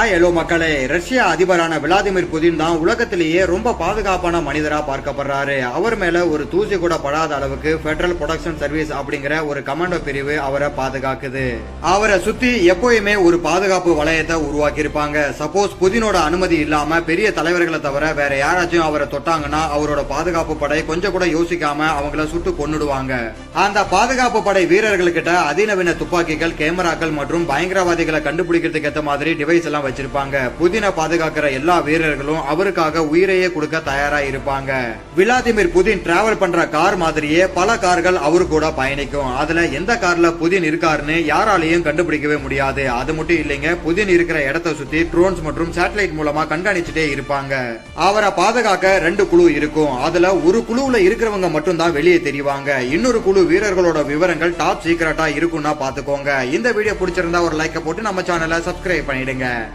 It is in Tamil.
ஹாய் ஹலோ மக்களே ரஷ்ய அதிபரான விளாதிமிர் புதின் தான் உலகத்திலேயே ரொம்ப பாதுகாப்பான மனிதரா பார்க்கப்படுறாரு. அவர் மேல ஒரு தூசி கூட படாத அளவுக்கு ஃபெடரல் ப்ரொடக்ஷன் சர்வீஸ் அப்படிங்கிற ஒரு கமாண்டோ பிரிவு அவரை பாதுகாக்குது. அவரை சுத்தி எப்போயுமே ஒரு பாதுகாப்பு வளையத்தை உருவாக்கி இருப்பாங்க சப்போஸ் புதினோட அனுமதி இல்லாம பெரிய தலைவர்களை தவிர வேற யாராச்சும் அவரை தொட்டாங்கன்னா அவரோட பாதுகாப்பு படை கொஞ்சம் கூட யோசிக்காம அவங்கள சுட்டு கொன்னுடுவாங்க. அந்த பாதுகாப்பு படை வீரர்கள்கிட்ட அதிநவீன துப்பாக்கிகள் கேமராக்கள் மற்றும் பயங்கரவாதிகளை கண்டுபிடிக்கிறதுக்கு ஏற்ற மாதிரி டிவைஸ் எல்லாம் வச்சிருப்பாங்க. புதினை பாதுகாக்கிற எல்லா வீரர்களும் அவருக்காக உயிரையே கொடுக்க தயாரா இருப்பாங்க. விளாதிமிர் புதின் டிராவல் பண்ற கார் மாதிரியே பல கார்கள் அவரு கூட பயணிக்கும். அதுல எந்த கார்ல புதின் இருக்காருன்னு யாராலையும் கண்டுபிடிக்கவே முடியாது. அது மட்டும் இல்லைங்க புதின் இருக்கிற இடத்தை சுத்தி ட்ரோன்ஸ் மற்றும் சேட்டலைட் மூலமா கண்காணிச்சுட்டே இருப்பாங்க. அவரை பாதுகாக்க ரெண்டு குழு இருக்கும். அதுல ஒரு குழுவுல இருக்கிறவங்க மட்டும் தான் வெளியே தெரிவாங்க. இன்னொரு குழு வீரர்களோட விவரங்கள் டாப் சீக்கிரட்டா இருக்கும்னா பாத்துக்கோங்க. இந்த வீடியோ பிடிச்சிருந்தா ஒரு லைக்கை போட்டு நம்ம சேனலை சப்ஸ்கிரைப் பண்ணிடுங்க.